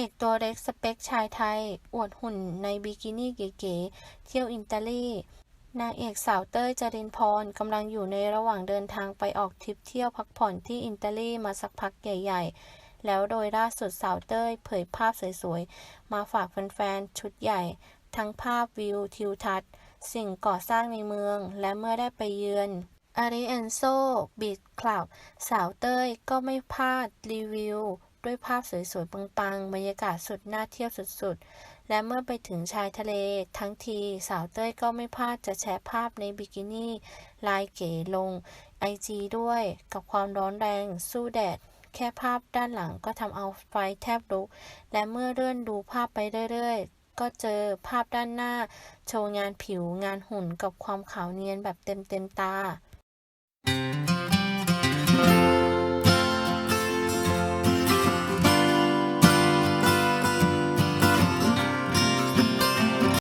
เอกตัวเล็กสเปคชายไทย อวดหุ่นในบิกินี่เก๋ๆ เที่ยวอิตาลี นางเอกสาวเต้ยจรินพรกำลังอยู่ในระหว่างเดินทางไปออกทริปเที่ยวพักผ่อนที่อิตาลีมาสักพักใหญ่ ๆ แล้วโดยล่าสุดสาวเต้ยเผยภาพสวยๆ มาฝากแฟนๆ ชุดใหญ่ ทั้งภาพวิวทิวทัศน์ สิ่งก่อสร้างในเมือง และเมื่อได้ไปเยือนอาริเอนโซบีชคลับ สาวเต้ยก็ไม่พลาดรีวิว ด้วยภาพสวยๆ ปังๆ บรรยากาศสุดน่าเที่ยวสุดๆ และเมื่อไปถึงชายทะเล ทั้งทีสาวเต้ยก็ไม่พลาดจะแชร์ภาพในบิกินี่ ลายเก๋ลงไอจีด้วย กับความร้อนแรงสู้แดด แค่ภาพด้านหลังก็ทำเอาไฟแทบลุก และเมื่อเลื่อนดูภาพไปเรื่อยๆ ก็เจอภาพด้านหน้า โชว์งานผิวงานหุ่นกับความขาวเนียนแบบเต็มเต็มๆตา